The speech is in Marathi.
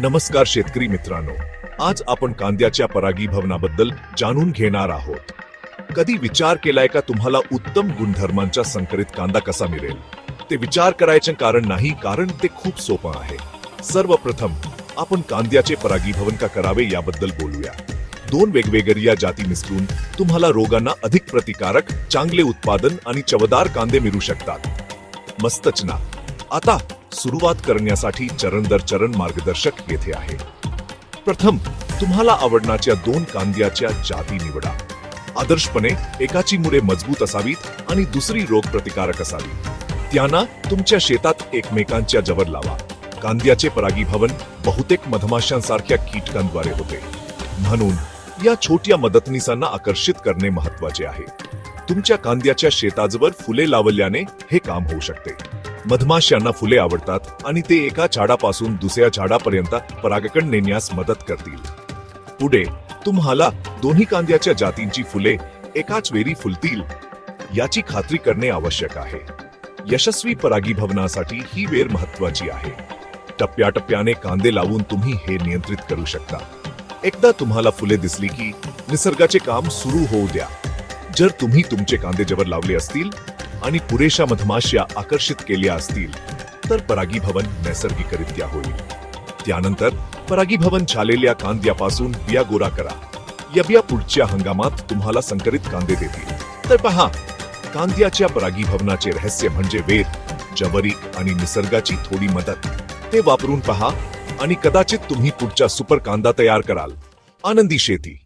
नमस्कार शेतकरी मित्रांनो. आज आपण कांद्याच्या परागीभवनाबद्दल जाणून घेणार आहोत. कधी विचार केलाय का तुम्हाला उत्तम गुणधर्मांचा संकरित कांदा कसा मिळेल? ते विचार करायचे कारण नाही कारण ते खूप सोपं आहे. सर्वप्रथम आपण कांद्याचे परागीभवन का करावे याबद्दल बोलूया. दोन वेगवेगळ्या जाती मिसळून तुम्हाला रोगांना अधिक प्रतिकारक चांगले उत्पादन आणि चवदार कांदे मिळू शकतात. मस्तच ना आता सुरुवात करण्यासाठी चरण दर चरण मार्गदर्शक येथे आहे. प्रथम तुम्हाला आवडण्याच्या दोन कांद्याच्या जाती निवडा. आदर्शपणे एकाची मुळे मजबूत असावीत आणि दुसरी रोगप्रतिकारक असावी. त्यांना तुमच्या शेतात एकमेकांच्या जवळ लावा. कांद्याचे परागीभवन बहुतेक मधमाशांसारख्या कीटकांद्वारे होते. म्हणून या छोट्या मदतनीसांना आकर्षित करणे महत्त्वाचे आहे. तुमच्या कांद्याच्या शेताजवळ फुले लावल्याने हे काम होऊ शकते. मधमाश्यांना फुले आवडतात आणि ते एका झाडापासून दुसऱ्या झाडापर्यंत परागकण नेण्यास मदत करतील. पुढे तुम्हाला दोन्ही कांद्याच्या जातींची फुले एकाच वेळी फुलतील याची खात्री करणे आवश्यक आहे. यशस्वी परागीभवनासाठी ही वेळ महत्वाची आहे. टप्प्याटप्प्याने कांदे लावून तुम्ही हे नियंत्रित करू शकता. एकदा तुम्हाला फुले दिसली की निसर्गाचे काम सुरू होऊ द्या. जर तुम्ही तुमचे कांदे जवळ लावले असतील आणि पुरेशा मधमाश्या आकर्षित केल्या असतील तर परागीभवन नैसर्गिकरित्या होईल. त्यानंतर परागीभवन झालेल्या कांद्यापासून बिया गोरा करा. या बिया पुढच्या हंगामात तुम्हाला संकरित कांदे देतील. तर पहा कांद्याच्या परागीभवनाचे रहस्य म्हणजे वेद जबरी आणि निसर्गाची थोडी मदत. ते वापरून पहा आणि कदाचित तुम्ही पुढचा सुपर कांदा तयार कराल. आनंदी शेती.